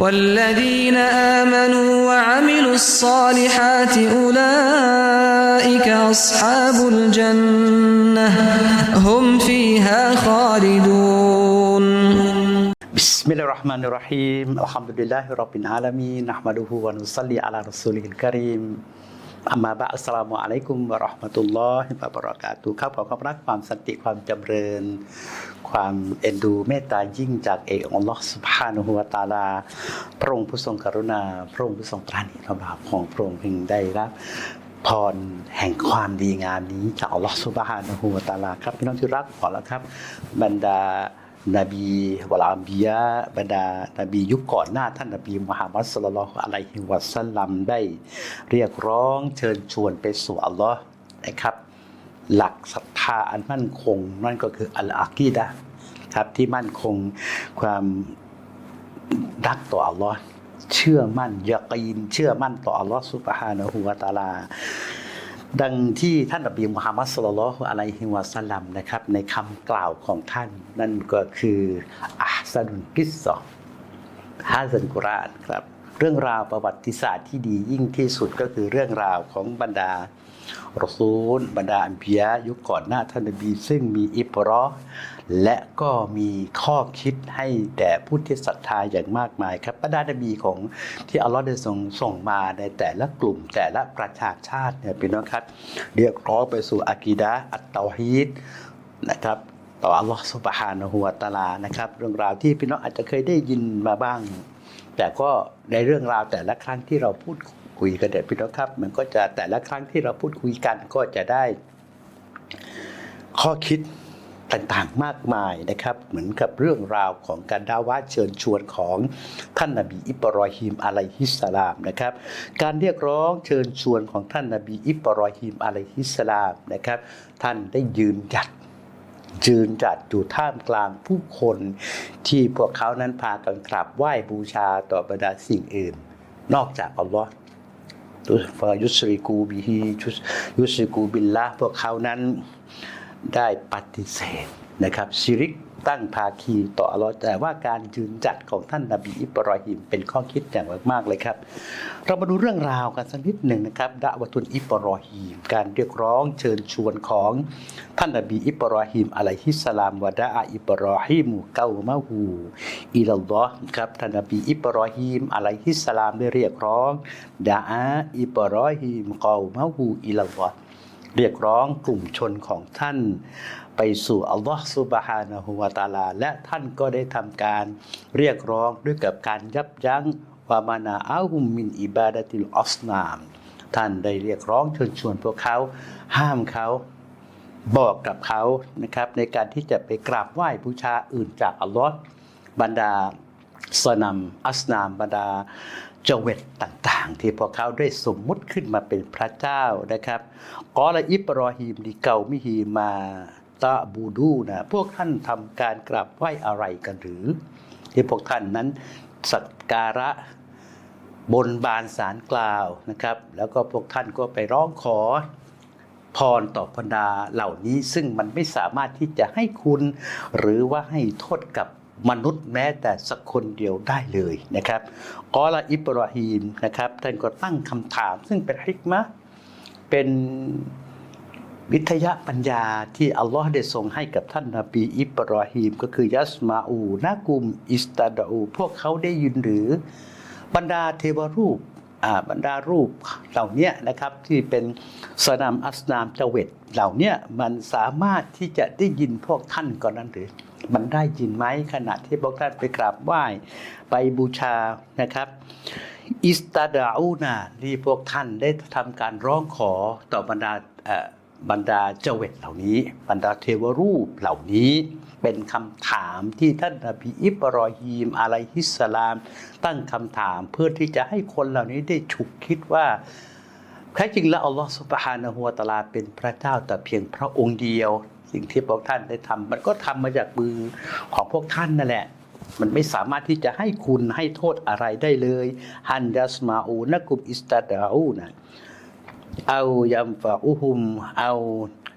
والذين آمنوا وعملوا الصالحات أولئك أصحاب الجنة هم فيها خالدون. بسم الله الرحمن الرحيم. الحمد لله رب العالمين. نحمده ونصلي على رسوله الكريم. อัมมาบะอัสสลามุอะลัยกุมวะราะห์มะตุลลอฮิวะบะเราะกาตุครับขอความรักความสันติความจำเริญ ความเอ็นดูเมตตายิ่งจากเอกองค์ลอสุบฮานะฮูวตาลา พระองค์ผู้ทรงกรุณา พระองค์ผู้ทรงปราณีระบาปของพระองค์เพึงได้รับพรแห่งความดีงามนี้จากอัลลอฮ์สุบฮานะฮูวะตาลาครับพี่น้องที่รักขอแล้วครับ บรรดา นบีวลาอัมบียะบรรดานบียุคก่อนหน้าท่านนบีมุฮัมมัดสุลลัลออะลัยฮิวะสัลลัมได้เรียกร้องเชิญชวนไปสู่อัลลอฮ์นะครับ หลักศรัทธาอันมั่นคง นั่นก็คืออัลอากีดะครับที่มั่นคงความรักต่ออัลลอฮ์เชื่อมั่นยากีนเชื่อมั่นต่ออัลลอฮ์ซุบฮานะฮูวะตาลา ดังที่ท่านอับีมุฮัมมัดสุลลัลอฮุอะลัยฮิวะสัลลัมนะครับในคำกล่าวของท่านนั่นก็คืออัพซันุนกิสซอฮาซันกุรอานครับ เรื่องราวประวัติศาสตร์ที่ดียิ่งที่สุดก็คือเรื่องราวของบรรดารซูลบรรดาอัมพียยุคก่อนหน้าท่านนบีซึ่งมีอิบรอและก็มีข้อคิดให้แด่ผู้ที่ศรัทธาอย่างมากมายครับบรรดานบีของที่อัลลอฮ์ได้ส่งส่งมาในแต่ละกลุ่มแต่ละประชาชาติเนี่ยพี่น้องครับเรียกร้องไปสู่อากีดะอัตเตาฮีดนะครับต่ออัลลอฮ์สุบฮานะฮูวตาลานะครับ เรื่องราวที่พี่น้องอาจจะเคยได้ยินมาบ้าง แต่ก็ในเรื่องราวแต่ละครั้งที่เราพูดคุยกันเด็ดพี่น้องครับ มันก็จะแต่ละครั้งที่เราพูดคุยกันก็จะได้ ข้อคิดต่างๆมากมายนะครับ เหมือนกับเรื่องราวของการดาวะเชิญชวนของท่านนบีอิบรอฮิมอะลัยฮิสสลามนะครับ การเรียกร้องเชิญชวนของท่านนบีอิบรอฮิมอะลัยฮิสสลามนะครับ ท่านได้ยืนหยัด ยืนจัดอยู่ท่ามกลางผู้คนที่พวกเขานั้นพากันกราบไหว้บูชาต่อบรรดาสิ่งอื่น นอกจากอัลลอฮ์ฟายุสริกูบิฮิยุสริกูบิลละพวกเขานั้นได้ปฏิเสธนะครับซิริก ตั้งภาคีต่ออัลลอฮ์แต่ว่าการยืนจัดของท่านนบีอิบรอฮิมเป็นข้อคิดอย่างมากๆเลยครับ เรามาดูเรื่องราวกันสักนิดหนึ่งนะครับดะวะตุนอิบรอฮีมการเรียกร้องเชิญชวนของท่านนบีอิบรอฮีมอะลัยฮิสลามวะดะอาอิบรอฮีมูเกามะฮูอิลลอฮ์ครับท่านนบีอิบรอฮีมอะลัยฮิสลามได้เรียกร้องดะอาอิบรอฮีมเกามะฮูอิลลอฮ์ เรียกร้องกลุ่มชนของท่าน ไปสู่อัลลอฮ์ซุบฮานะฮูวาตาลา และท่านก็ได้ทำการเรียกร้องด้วยกับการยับยั้งวามานาอาฮุมมินอิบาดติลอสนาม ท่านได้เรียกร้องเชิญชวนพวกเขาห้ามเขาบอกกับเขานะครับในการที่จะไปกราบไหว้บูชาอื่นจากอัลลอฮ์บรรดาสนัมอัสนามบรรดา จเวตต่างๆ ที่พวกเขาได้สมมุติขึ้นมาเป็นพระเจ้านะครับกอละอิบรอฮีมดีเกามิฮีมาตะบูดูนะพวกท่านทำการกราบไหว้อะไรกันหรือ ที่พวกท่านนั้นสักการะบนบานสารกล่าวนะครับ แล้วก็พวกท่านก็ไปร้องขอพรต่อบรรดาเหล่านี้ซึ่งมันไม่สามารถที่จะให้คุณ หรือว่าให้โทษกับ มนุษย์แม้แต่สักคนเดียวได้เลยนะครับกอละอิบราฮิมนะครับท่านก็ตั้งคำถาม ซึ่งเป็นฮิกมะเป็นวิทยาปัญญาที่อัลลอฮ์ได้ทรงให้กับท่านนบีอิบราฮิมก็คือยัสมาอูนากุม อิสตาดอู พวกเขาได้ยินหรือ บรรดาเทวรูปบรรดารูปเหล่านี้นะครับที่เป็นสนามอัสนามเจเวตเหล่านี้มันสามารถที่จะได้ยินพวกท่านก่อนนั้นหรือ มันได้ยินไหมขณะที่พวกท่านไปกราบไหว้ไปบูชานะครับ อิสตาดาอูนาที่พวกท่านได้ทำการร้องขอต่อบรรดาบรรดาเจเวตเหล่านี้ บรรดาเทวรูปเหล่านี้เป็นคำถามที่ท่านนบีอิบรอฮีมอะลัยฮิสสลาม ตั้งคำถามเพื่อที่จะให้คนเหล่านี้ได้ฉุกคิดว่าแท้จริงแล้วอัลลอฮฺสุบฮานะฮูวะตะอาลาเป็นพระเจ้าแต่เพียงพระองค์เดียว สิ่งที่พวกท่านได้ทำมันก็ทำมาจากมือของพวกท่านนั่นแหละ มันไม่สามารถที่จะให้คุณให้โทษอะไรได้เลยฮันดัสมาอูนักุบอิสตาดาอูนะเอายัมฟาอุฮุมเอา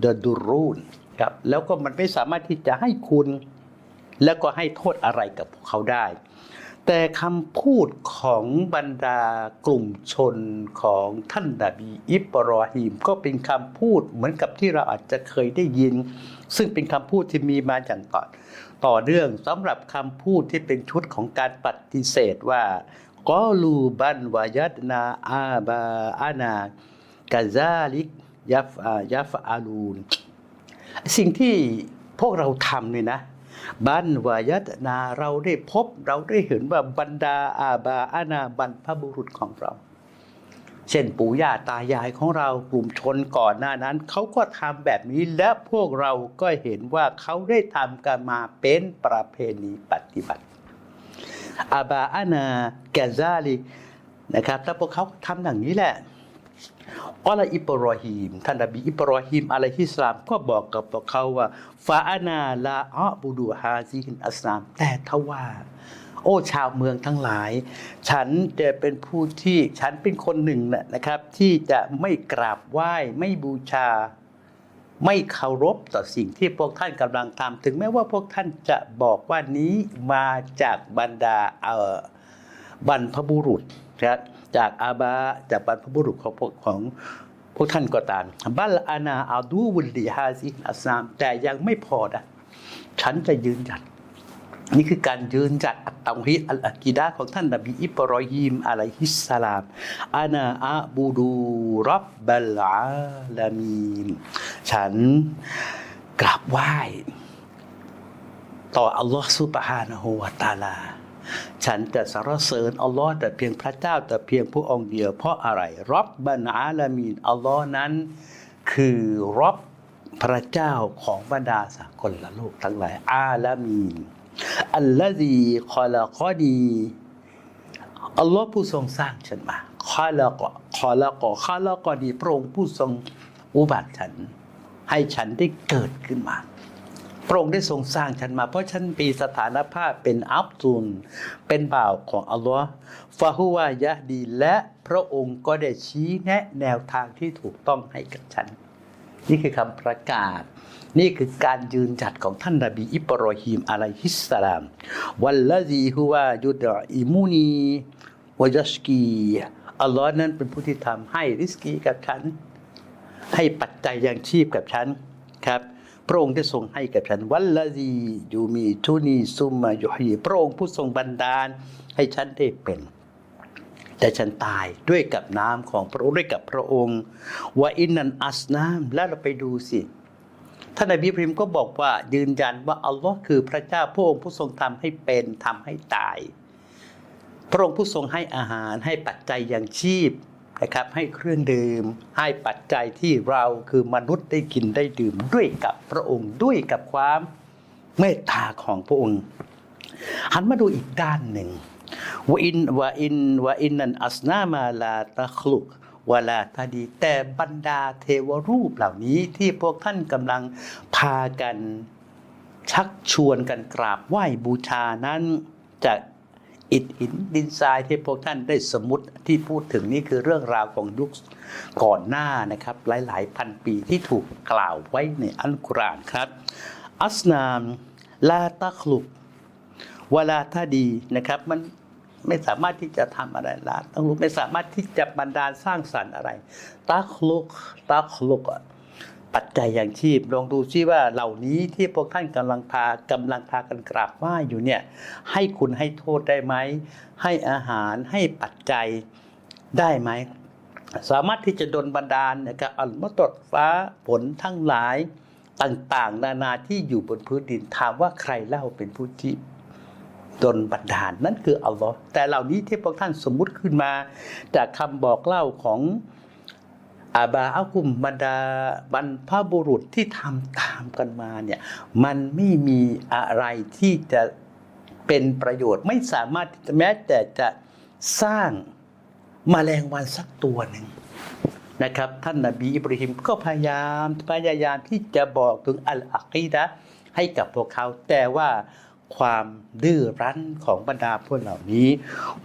เดดูรูนครับแล้วก็มันไม่สามารถที่จะให้คุณ แล้วก็ให้โทษอะไรกับพวกเขาได้ แต่คำพูดของบรรดากลุ่มชนของท่านนบีอิบรอฮิมก็เป็นคำพูดเหมือนกับที่เราอาจจะเคยได้ยิน ซึ่งเป็นคำพูดที่มีมาอย่างต่อต่อเนื่องสำหรับคำพูดที่เป็นชุดของการปฏิเสธว่ากอลูบันวายัดนาอาบาอานากาซาลิกยัฟอายัฟอาลูนสิ่งที่พวกเราทำเนี่ยนะ บันวายัตนาเราได้พบเราได้เห็นว่าบรรดาอาบาอานาบรรพบุรุษของเรา เช่นปู่ย่าตายายของเรากลุ่มชนก่อนหน้านั้นเขาก็ทำแบบนี้และพวกเราก็เห็นว่าเขาได้ทำกันมาเป็นประเพณีปฏิบัติอาบาอานาแกซาลีนะครับแล้วพวกเขาทำอย่างนี้แหละ อัลลอฮ์อิบรอฮีมท่านนบีอิบรอฮีมอะลัยฮิสลามก็บอกกับพวกเขาว่าฟาอานาลาอับูดูฮาซิฮินอัสลามแต่ทว่า โอ้ชาวเมืองทั้งหลาย ฉันจะเป็นผู้ที่ฉันเป็นคนหนึ่งนะนะครับ ที่จะไม่กราบไหว้ไม่บูชา ไม่เคารพต่อสิ่งที่พวกท่านกำลังทำถึงแม้ว่าพวกท่านจะบอกว่านี้มาจากบรรดาเอ่อบรรพบุรุษนะครับ จากอาบาจากบรรพบุรุษของพวกของพวกท่านก็ตามบัลอานาอาดูวุลลีฮาซิอัสลาม แต่ยังไม่พอนะ ฉันจะยืนหยัด นี่คือการยืนจัดอัตตาฮิอัลอากีดาของท่านนบีอิบรอฮีมอะลัยฮิสสลามอานาอาบูดูรับบัลอาลามีนฉันกราบไหว้ ต่ออัลลอฮ์ซุบฮานะฮูวะตาลา ฉันจะสรรเสริญอัลลอฮ์แต่เพียงพระเจ้าแต่เพียงพระองค์เดียว เพราะอะไรรับบันอาลามีนอัลลอฮ์นั้น คือรับพระเจ้าของบรรดาสากลละโลกทั้งหลายอาลามีนอัลลอฮีคอละกอดีอัลลอฮ์ผู้ทรงสร้างฉันมาคอละกคอลกคอละกอดีพระองค์ผู้ทรงอุบัติฉัน ให้ฉันได้เกิดขึ้นมา พระองค์ได้ทรงสร้างฉันมา เพราะฉันมีสถานภาพเป็นอับดุลเป็นบ่าวของอัลลอฮ์ฟาฮุวายะดีและพระองค์ก็ได้ชี้แนะแนวทางที่ถูกต้องให้กับฉัน นี่คือคำประกาศ นี่คือการยืนจัดของท่านนบีอิบรอฮีมอะลัยฮิสสลาม วัลลซีฮุวายุดะอิมูนีวะยัสกีอัลลอฮ์นั้นเป็นผู้ที่ทำให้ริสกีกับฉัน ให้ปัจจัยยังชีพกับฉันครับ พระองค์ได้ทรงให้กับฉันวัลลซียูมีทุนีซุมมายุฮีพระองค์ผู้ทรงบันดาลให้ฉันได้เป็น แต่ฉันตายด้วยกับน้ำของพระองค์ด้วยกับพระองค์ว่าอินนันอัสนามแล้วเราไปดูสิท่านนบีอิบราฮิมก็บอกว่ายืนยันว่าอัลลอฮ์คือพระเจ้าพระองค์ผู้ทรงทำให้เป็นทำให้ตาย พระองค์ผู้ทรงให้อาหารให้ปัจจัยยังชีพ นะครับให้เครื่องดื่ม ให้ปัจจัยที่เราคือมนุษย์ได้กินได้ดื่มด้วยกับพระองค์ด้วยกับความเมตตาของพระองค์ หันมาดูอีกด้านหนึ่งว่าอินว่าอินว่าอินนันอัสนามาลาตะคลุกวลาทาดี แต่บรรดาเทวรูปเหล่านี้ที่พวกท่านกำลังพากันชักชวนกันกราบไหว้บูชานั้นจาก อิฐหินดินทรายที่พวกท่านได้สมมติที่พูดถึงนี่คือเรื่องราวของยุคก่อนหน้านะครับ หลาย ๆ พันปีที่ถูกกล่าวไว้ในอัลกุรอานครับ อัสนามลาตะคลุกเวลาถ้าดีนะครับ มันไม่สามารถที่จะทำอะไรละต้องรู้ไม่สามารถที่จะบันดาลสร้างสรรค์อะไรตักลุกตักลุกอะ ปัจจัยอย่างชีพลองดูซิว่าเหล่านี้ที่พวกท่านกำลังพากำลังพากันกราบไหว้อยู่เนี่ยให้คุณให้โทษได้ไหมให้อาหารให้ปัจจัยได้ไหมสามารถที่จะดลบันดาลนะครับอัลมตดฟ้าฝนทั้งหลายต่างๆ นานาที่อยู่บนพื้นดินถามว่าใครเล่าเป็นผู้ที่ดนบันดาลนั่นคืออัลลอฮ์แต่เหล่านี้ที่พวกท่านสมมุติขึ้นมา จากคำบอกเล่าของ อาบาอากุมบรรดาบรรพบุรุษที่ทำตามกันมาเนี่ยมันไม่มีอะไรที่จะเป็นประโยชน์ ไม่สามารถแม้แต่จะสร้างมแมลงวันสักตัวหนึ่งนะครับ ท่านนบีอิบราฮิมก็พยายามพยายามที่จะบอกถึงอัลอากีดะให้กับพวกเขา แต่ว่า ความดื้อรั้นของบรรดาพวกเหล่านี้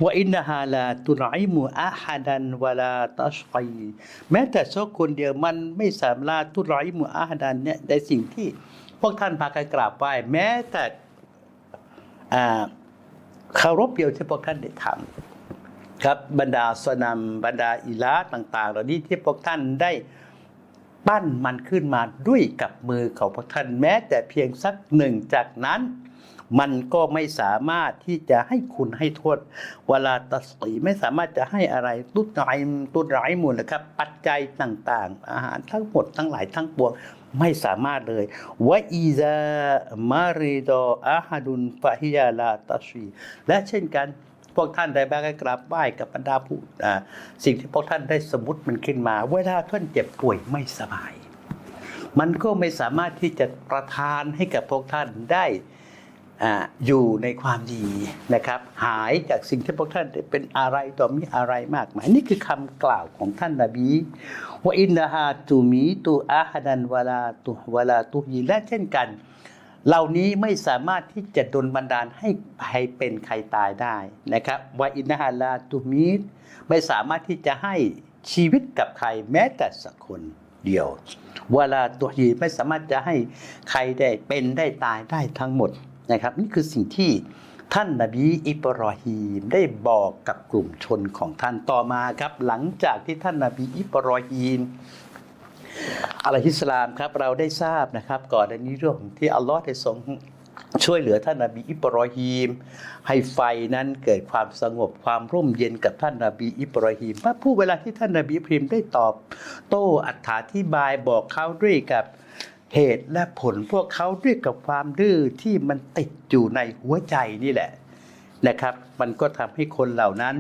ว่าอินนาฮาลาตุนอิมูอาฮัดันวลาตัชกีแม้แต่สักคนเดียวมันไม่สามารถตุนอิมูอาฮัดันเนี่ยในสิ่งที่พวกท่านพากันกราบไหว้แม้แต่เคารพเดียวที่พวกท่านได้ทำครับบรรดาสนามบรรดาอิลาต่าง ๆ เหล่านี้ที่พวกท่านได้ปั้นมันขึ้นมาด้วยกับมือของพวกท่านแม้แต่เพียงสักหนึ่งจากนั้น มันก็ไม่สามารถที่จะให้คุณให้โทษเวลาตัสตีไม่สามารถจะให้อะไรตุดไรตุดไรมูลนะครับ ปัจจัยต่างๆ อาหารทั้งหมดทั้งหลายทั้งปวงไม่สามารถเลยวะอีซามาริดออาฮัดุนฟะฮิยาลาตัชีและเช่นกันพวกท่านได้บ้างกราบไหว้กับบรรดาผู้อ่าสิ่งที่พวกท่านได้สมมติมันขึ้นมา เวลาท่านเจ็บป่วยไม่สบาย มันก็ไม่สามารถที่จะประทานให้กับพวกท่านได้ อยู่ในความดีนะครับ หายจากสิ่งที่พวกท่านเป็นอะไรต่อมีอะไรมากมาย นี่คือคำกล่าวของท่านนบีว่าอินนาฮาตูมีตูอาฮัดันวลาตุวลาตุฮีและเช่นกัน เหล่านี้ไม่สามารถที่จะดลบันดาลให้ใครเป็นใครตายได้นะครับว่าอินนาฮาลาตูมีไม่สามารถที่จะให้ชีวิตกับใครแม้แต่สักคนเดียวเวลาตัวฮีไม่สามารถจะให้ใครได้เป็นได้ตายได้ทั้งหมด นะครับนี่คือสิ่งที่ท่านนบีอิบรอฮีมได้บอกกับกลุ่มชนของท่านต่อมาครับ หลังจากที่ท่านนบีอิบรอฮีมอะลัยฮิสสลามครับเราได้ทราบนะครับ ก่อนอันนี้เรื่องที่อัลลอฮ์ได้ทรงช่วยเหลือท่านนบีอิบรอฮีม ให้ไฟนั้นเกิดความสงบความร่มเย็นกับท่านนาบีอิบรอฮีมว่าผู้เวลาที่ท่านนาบีอิบรอฮีมได้ตอบ โต้อธิบายบอกเขาด้วยกับ เหตุและผลพวกเขาด้วยกับความดื้อที่มันติดอยู่ในหัวใจนี่แหละนะครับ มันก็ทำให้คนเหล่านั้น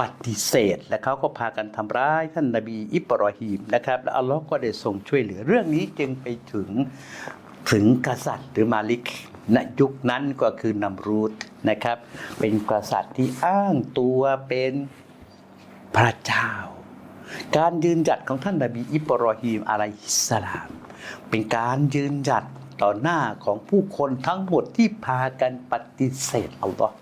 ปฏิเสธ และเขาก็พากันทำร้ายท่านนาบีอิบรอฮีมนะครับและอัลลอฮ์ก็ได้ทรงช่วยเหลือเรื่องนี้จึงไปถึงถึงกษัตริย์หรือมาลิกณยุคนั้นก็คือนัมรูดนะครับ เป็นกษัตริย์ที่อ้างตัวเป็นพระเจ้า การยืนหยัดของท่านนบีอิบรอฮีมอะลัยฮิสสลาม เป็นการยืนหยัดต่อหน้าของผู้คนทั้งหมดที่พากันปฏิเสธอัลลอฮ์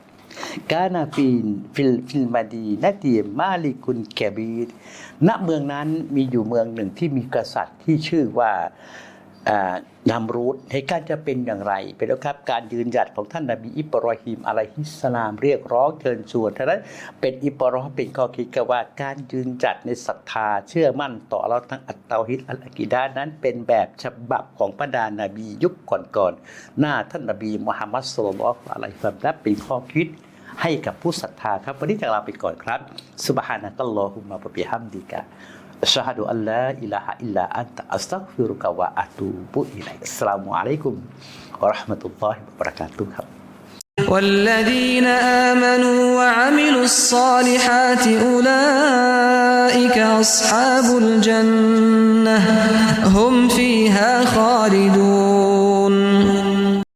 กานาฟีนฟิลฟิลมาดีนาตีมาลิกุนแกบีดณเมืองนั้นมีอยู่เมืองหนึ่งที่มีกษัตริย์ที่ชื่อว่า นำรูดเหตุการณ์จะเป็นอย่างไรเป็นแล้วครับ การยืนหยัดของท่านนบีอิบรอฮิมอะลัยฮิสลาม เรียกร้องเชิญชวนท่านั้นเป็นอิบรอเป็นข้อคิดกันว่าการยืนหยัดในศรัทธาเชื่อมั่นต่อเราทั้งอัตเตาฮิดอัลอากิดานั้นเป็นแบบฉบับของบรรดานาบียุคก่อนๆหน้าท่านนบีมุฮัมมัดสุลลัลอะลัยฮิวะซัลลัมและเป็นข้อคิดให้กับผู้ศรัทธาครับวันนี้จากลาไปก่อนครับสุบฮานะกัลลอฮุมะบะบิฮัมดิกะ أشهد أن لا إله إلا أنت أستغفرك وأتوب إليك. السلام عليكم ورحمة الله وبركاته. والذين آمنوا وعملوا الصالحات أولئك أصحاب الجنة هم فيها خالدون.